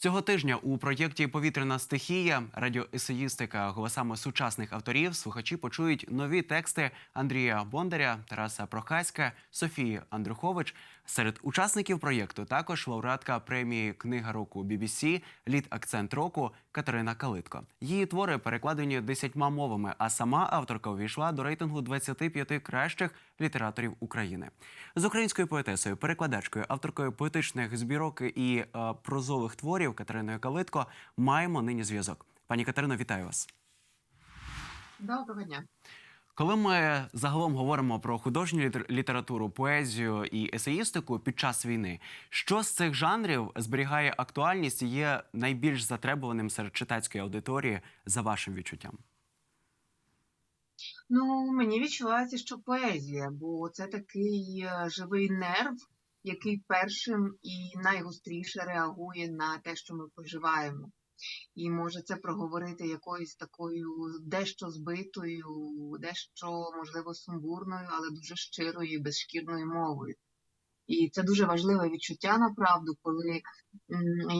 Цього тижня у проєкті Повітряна стихія радіоесеїстика голосами сучасних авторів слухачі почують нові тексти Андрія Бондаря, Тараса Прохаська, Софії Андрухович. Серед учасників проєкту також лауреатка премії Книга року BBC, лід акцент року Катерина Калитко. Її твори перекладені десятьма мовами, а сама авторка увійшла до рейтингу 25 кращих літераторів України. З українською поетесою, перекладачкою, авторкою поетичних збірок і е, прозових творів Катериною Калитко маємо нині зв'язок. Пані Катерино, вітаю вас. Доброго дня. Коли ми загалом говоримо про художню літер- літературу, поезію і есеїстику під час війни, що з цих жанрів зберігає актуальність і є найбільш затребуваним серед читацької аудиторії за вашим відчуттям? Ну, мені відчувається, що поезія, бо це такий е, живий нерв, який першим і найгостріше реагує на те, що ми проживаємо. І може це проговорити якоюсь такою дещо збитою, дещо, можливо, сумбурною, але дуже щирою безшкірною мовою. І це дуже важливе відчуття направду, коли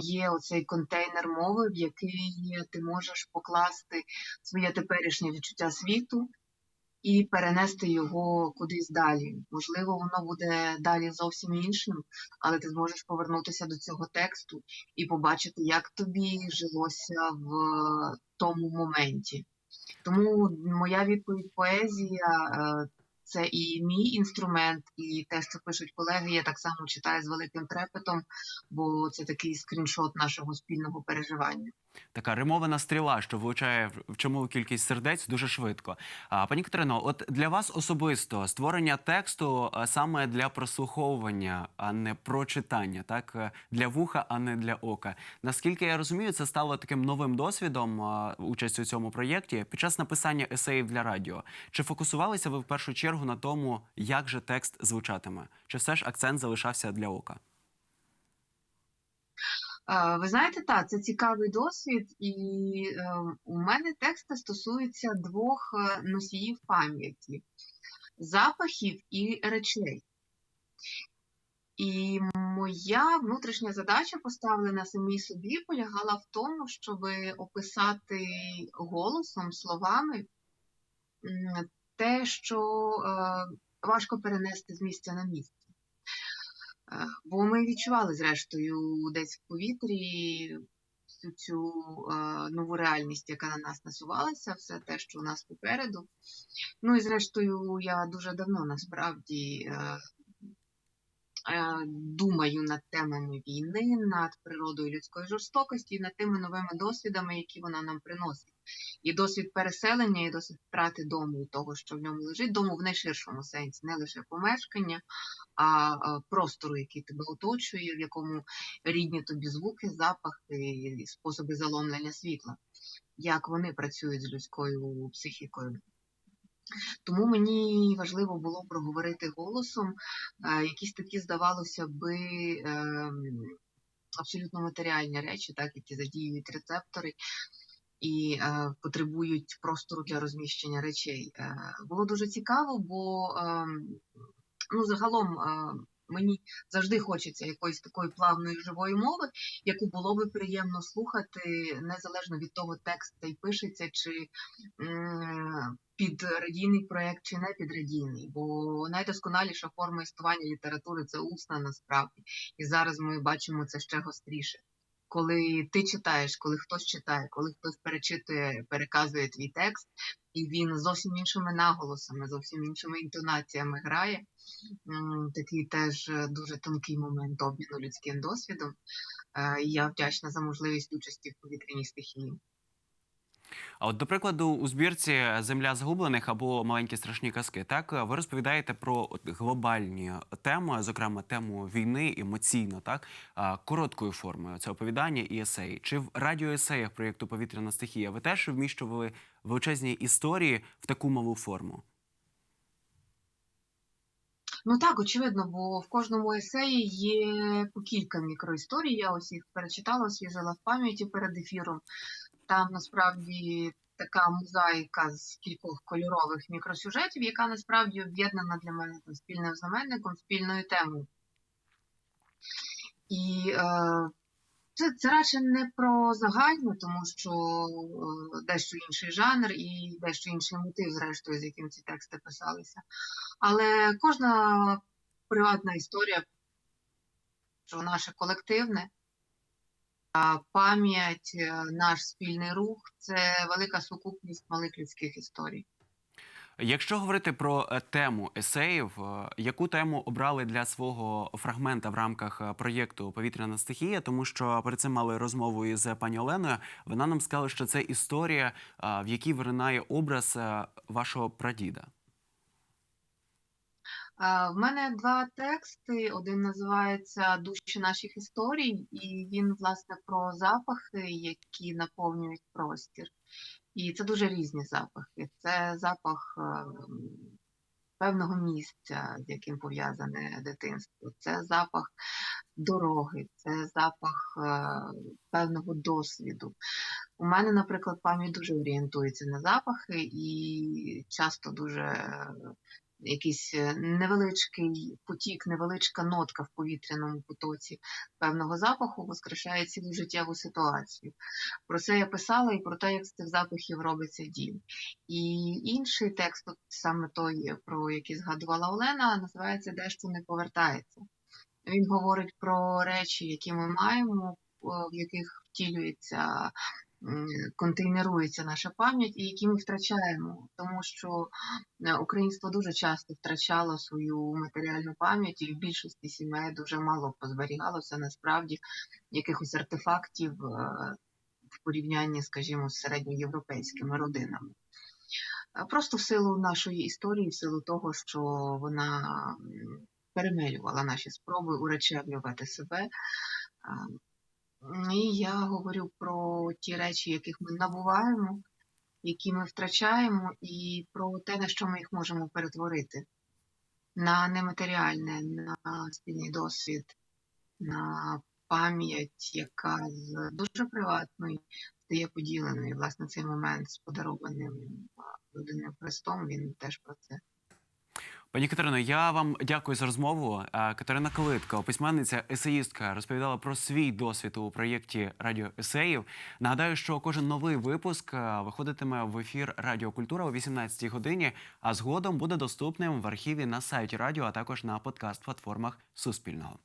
є оцей контейнер мови, в який ти можеш покласти своє теперішнє відчуття світу і перенести його кудись далі. Можливо, воно буде далі зовсім іншим, але ти зможеш повернутися до цього тексту і побачити, як тобі жилося в тому моменті. Тому моя відповідь поезія е, це і мій інструмент, і те, що пишуть колеги, я так само читаю з великим трепетом, бо це такий скріншот нашого спільного переживання. Така римована стріла, що влучає в чималу кількість сердець дуже швидко. А пані Катерино, от для вас особисто створення тексту саме для прослуховування, а не прочитання, так е, для вуха, а не для ока. Наскільки я розумію, це стало таким новим досвідом участь у цьому проєкті під час написання есеїв для радіо. Чи фокусувалися ви в першу чергу на тому, як же текст звучатиме? Чи все ж акцент залишався для ока? Ви знаєте, так, це цікавий досвід, і е, у мене тексти стосуються двох е, носіїв пам'яті запахів і речей. І моя внутрішня задача, поставлена самій собі, полягала в тому, щоб описати голосом, словами те, що е, важко перенести з місця на місце. Бо ми відчували, зрештою, десь в повітрі всю цю е, нову реальність, яка на нас насувалася, все те, що у нас попереду. Ну і зрештою, я дуже давно насправді е, думаю над темами війни, над природою людської жорстокості, над тими новими досвідами, які вона нам приносить. І досвід переселення, і досвід втрати дому і того, що в ньому лежить, дому в найширшому сенсі, не лише помешкання, а а, простору, який тебе оточує, в якому рідні тобі звуки, запахи, способи заломлення світла, як вони працюють з людською психікою. Тому мені важливо було проговорити голосом е, якісь такі, здавалося би, ем, абсолютно матеріальні речі, так, які задіюють рецептори і е, потребують простору для розміщення речей. Е, було дуже цікаво, бо е, ну, загалом е, мені завжди хочеться якоїсь такої плавної живої мови, яку було би приємно слухати, незалежно від того, текст цей пишеться, чи під радійний проєкт, чи не під радійний. Бо найдосконаліша форма існування літератури це усна насправді. І зараз ми бачимо це ще гостріше. Коли ти читаєш, коли хтось читає, коли хтось перечитує, переказує твій текст, і він зовсім іншими наголосами, зовсім іншими інтонаціями грає. Такий теж е, дуже тонкий момент обміну людським досвідом. Е, Я вдячна за можливість участі в повітряній стихії. А от, до прикладу, у збірці Земля загублених або маленькі страшні казки, так ви розповідаєте про глобальні теми, зокрема тему війни емоційно, так короткою формою. Це оповідання і есеї. Чи в радіоесеях проєкту Повітряна стихія ви теж вміщували величезні історії в таку малу форму? Ну так, очевидно, бо в кожному есеї є по кілька мікроісторій. Я ось їх перечитала, освіжила в пам'яті перед ефіром. Там насправді така мозаїка з кількох кольорових мікросюжетів, яка насправді об'єднана для мене там спільним знаменником, спільною темою. І е, Це, це радше не про загальне, тому що е, дещо інший жанр і дещо інший мотив, зрештою, з яким ці тексти писалися. Але кожна приватна історія, що наше колективне, пам'ять, е, наш спільний рух це велика сукупність малих людських історій. Якщо говорити про е, тему есеїв, е, яку тему обрали для свого фрагмента в рамках проєкту Повітряна стихія? Тому що перед цим мали розмову із пані Оленою. Вона нам сказала, що це історія, в якій виринає образ вашого прадіда. В мене два тексти. Один називається Душі наших історій, і він, власне, про запахи, які наповнюють простір. І це дуже різні запахи. Це запах е, певного місця, з яким пов'язане дитинство. Це запах дороги, це запах е, певного досвіду. У мене, наприклад, пам'ять дуже орієнтується на запахи і часто дуже якийсь е, невеличкий потік, невеличка нотка в повітряному потоці певного запаху воскрешає цілу життєву ситуацію. Про це я писала і про те, як з цих запахів робиться дім. І інший текст, от саме той, про який згадувала Олена, називається Дещо не повертається. Він говорить про речі, які ми маємо, в яких втілюється, контейнерується наша пам'ять, і які ми втрачаємо, тому що е, українство дуже часто втрачало свою матеріальну пам'ять, і в більшості сімей дуже мало позберігалося насправді якихось артефактів е, в порівнянні, скажімо, з середньоєвропейськими родинами. Е, Просто в силу нашої історії, в силу того, що вона м, перемелювала наші спроби уречевлювати себе. І я говорю про ті речі, яких ми набуваємо, які ми втрачаємо, і про те, на що ми їх можемо перетворити на нематеріальне, на спільний досвід, на пам'ять, яка з дуже приватної стає поділеною. Власне, цей момент з подарованим людиною Христом, він теж про це. Пані Катерино, я вам дякую за розмову. Катерина Калитка, письменниця, есеїстка, розповідала про свій досвід у проєкті Радіо Есеїв. Нагадаю, що кожен новий випуск виходитиме в ефір Радіо Культура о 18 годині, а згодом буде доступним в архіві на сайті радіо, а також на подкаст-платформах Суспільного.